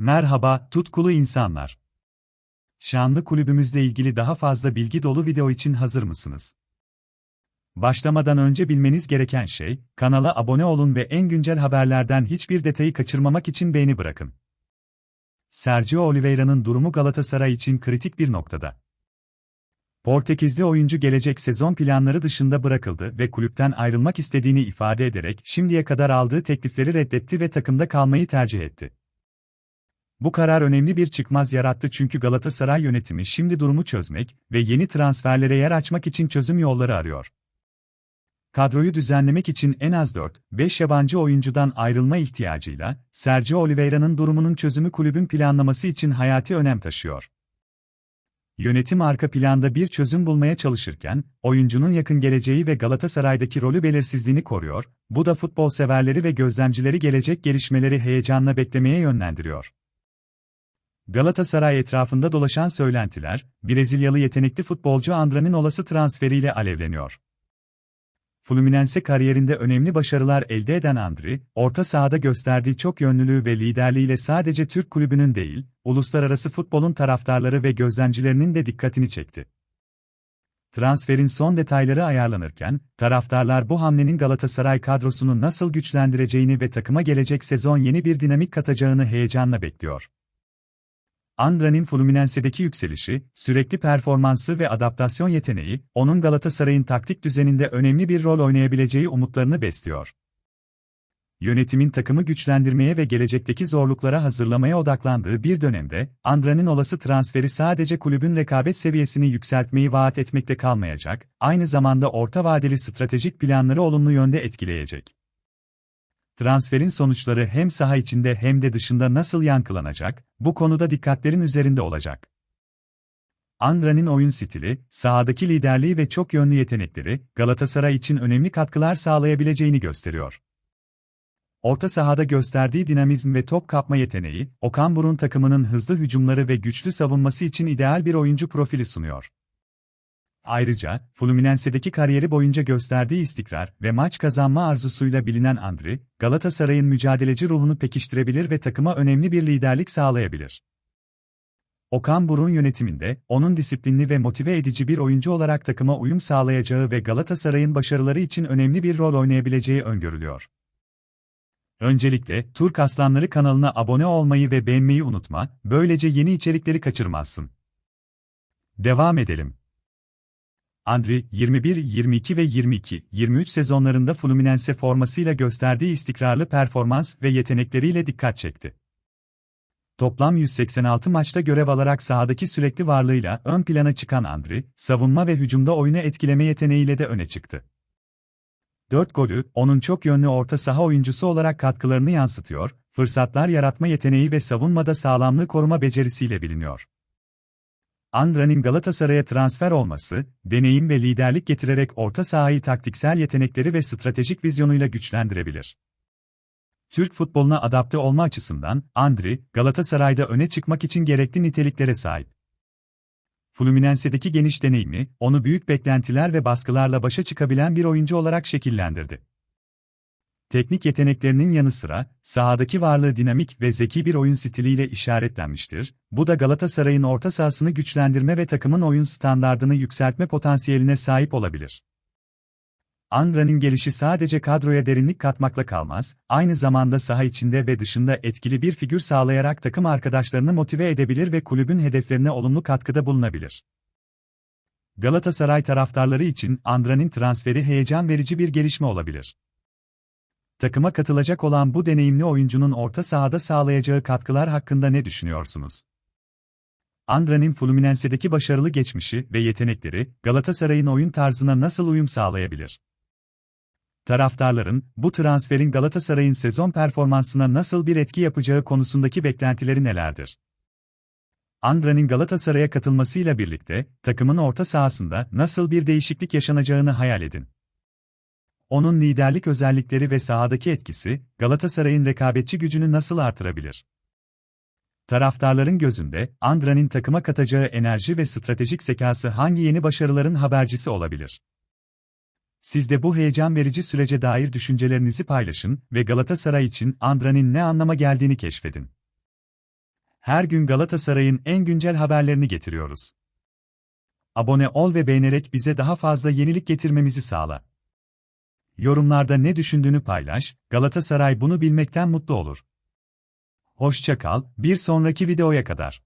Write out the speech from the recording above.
Merhaba, tutkulu insanlar. Şanlı kulübümüzle ilgili daha fazla bilgi dolu video için hazır mısınız? Başlamadan önce bilmeniz gereken şey, kanala abone olun ve en güncel haberlerden hiçbir detayı kaçırmamak için beğeni bırakın. Sergio Oliveira'nın durumu Galatasaray için kritik bir noktada. Portekizli oyuncu gelecek sezon planları dışında bırakıldı ve kulüpten ayrılmak istediğini ifade ederek şimdiye kadar aldığı teklifleri reddetti ve takımda kalmayı tercih etti. Bu karar önemli bir çıkmaz yarattı çünkü Galatasaray yönetimi şimdi durumu çözmek ve yeni transferlere yer açmak için çözüm yolları arıyor. Kadroyu düzenlemek için en az 4-5 yabancı oyuncudan ayrılma ihtiyacıyla, Sergio Oliveira'nın durumunun çözümü kulübün planlaması için hayati önem taşıyor. Yönetim arka planda bir çözüm bulmaya çalışırken, oyuncunun yakın geleceği ve Galatasaray'daki rolü belirsizliğini koruyor, bu da futbol severleri ve gözlemcileri gelecek gelişmeleri heyecanla beklemeye yönlendiriyor. Galatasaray etrafında dolaşan söylentiler, Brezilyalı yetenekli futbolcu Andra'nın olası transferiyle alevleniyor. Fluminense kariyerinde önemli başarılar elde eden Andri, orta sahada gösterdiği çok yönlülüğü ve liderliğiyle sadece Türk kulübünün değil, uluslararası futbolun taraftarları ve gözlemcilerinin de dikkatini çekti. Transferin son detayları ayarlanırken, taraftarlar bu hamlenin Galatasaray kadrosunu nasıl güçlendireceğini ve takıma gelecek sezon yeni bir dinamik katacağını heyecanla bekliyor. Andra'nın Fluminense'deki yükselişi, sürekli performansı ve adaptasyon yeteneği, onun Galatasaray'ın taktik düzeninde önemli bir rol oynayabileceği umutlarını besliyor. Yönetimin takımı güçlendirmeye ve gelecekteki zorluklara hazırlamaya odaklandığı bir dönemde, Andra'nın olası transferi sadece kulübün rekabet seviyesini yükseltmeyi vaat etmekte kalmayacak, aynı zamanda orta vadeli stratejik planları olumlu yönde etkileyecek. Transferin sonuçları hem saha içinde hem de dışında nasıl yankılanacak, bu konuda dikkatlerin üzerinde olacak. Andra'nın oyun stili, sahadaki liderliği ve çok yönlü yetenekleri, Galatasaray için önemli katkılar sağlayabileceğini gösteriyor. Orta sahada gösterdiği dinamizm ve top kapma yeteneği, Okan Burun takımının hızlı hücumları ve güçlü savunması için ideal bir oyuncu profili sunuyor. Ayrıca, Fluminense'deki kariyeri boyunca gösterdiği istikrar ve maç kazanma arzusuyla bilinen Andri, Galatasaray'ın mücadeleci ruhunu pekiştirebilir ve takıma önemli bir liderlik sağlayabilir. Okan Burun yönetiminde, onun disiplinli ve motive edici bir oyuncu olarak takıma uyum sağlayacağı ve Galatasaray'ın başarıları için önemli bir rol oynayabileceği öngörülüyor. Öncelikle, Turk Aslanları kanalına abone olmayı ve beğenmeyi unutma, böylece yeni içerikleri kaçırmazsın. Devam edelim. Andri, 21, 22 ve 22, 23 sezonlarında Fluminense formasıyla gösterdiği istikrarlı performans ve yetenekleriyle dikkat çekti. Toplam 186 maçta görev alarak sahadaki sürekli varlığıyla ön plana çıkan Andri, savunma ve hücumda oyunu etkileme yeteneğiyle de öne çıktı. 4 golü, onun çok yönlü orta saha oyuncusu olarak katkılarını yansıtıyor, fırsatlar yaratma yeteneği ve savunmada sağlamlığı koruma becerisiyle biliniyor. Andra'nın Galatasaray'a transfer olması, deneyim ve liderlik getirerek orta sahayı taktiksel yetenekleri ve stratejik vizyonuyla güçlendirebilir. Türk futboluna adapte olma açısından, Andri, Galatasaray'da öne çıkmak için gerekli niteliklere sahip. Fluminense'deki geniş deneyimi, onu büyük beklentiler ve baskılarla başa çıkabilen bir oyuncu olarak şekillendirdi. Teknik yeteneklerinin yanı sıra, sahadaki varlığı dinamik ve zeki bir oyun stiliyle işaretlenmiştir. Bu da Galatasaray'ın orta sahasını güçlendirme ve takımın oyun standardını yükseltme potansiyeline sahip olabilir. Andra'nın gelişi sadece kadroya derinlik katmakla kalmaz, aynı zamanda saha içinde ve dışında etkili bir figür sağlayarak takım arkadaşlarını motive edebilir ve kulübün hedeflerine olumlu katkıda bulunabilir. Galatasaray taraftarları için Andra'nın transferi heyecan verici bir gelişme olabilir. Takıma katılacak olan bu deneyimli oyuncunun orta sahada sağlayacağı katkılar hakkında ne düşünüyorsunuz? Andra'nın Fluminense'deki başarılı geçmişi ve yetenekleri, Galatasaray'ın oyun tarzına nasıl uyum sağlayabilir? Taraftarların, bu transferin Galatasaray'ın sezon performansına nasıl bir etki yapacağı konusundaki beklentileri nelerdir? Andra'nın Galatasaray'a katılmasıyla birlikte, takımın orta sahasında nasıl bir değişiklik yaşanacağını hayal edin. Onun liderlik özellikleri ve sahadaki etkisi, Galatasaray'ın rekabetçi gücünü nasıl artırabilir? Taraftarların gözünde, Andra'nın takıma katacağı enerji ve stratejik zekası hangi yeni başarıların habercisi olabilir? Siz de bu heyecan verici sürece dair düşüncelerinizi paylaşın ve Galatasaray için Andra'nın ne anlama geldiğini keşfedin. Her gün Galatasaray'ın en güncel haberlerini getiriyoruz. Abone ol ve beğenerek bize daha fazla yenilik getirmemizi sağla. Yorumlarda ne düşündüğünü paylaş, Galatasaray bunu bilmekten mutlu olur. Hoşça kal, bir sonraki videoya kadar.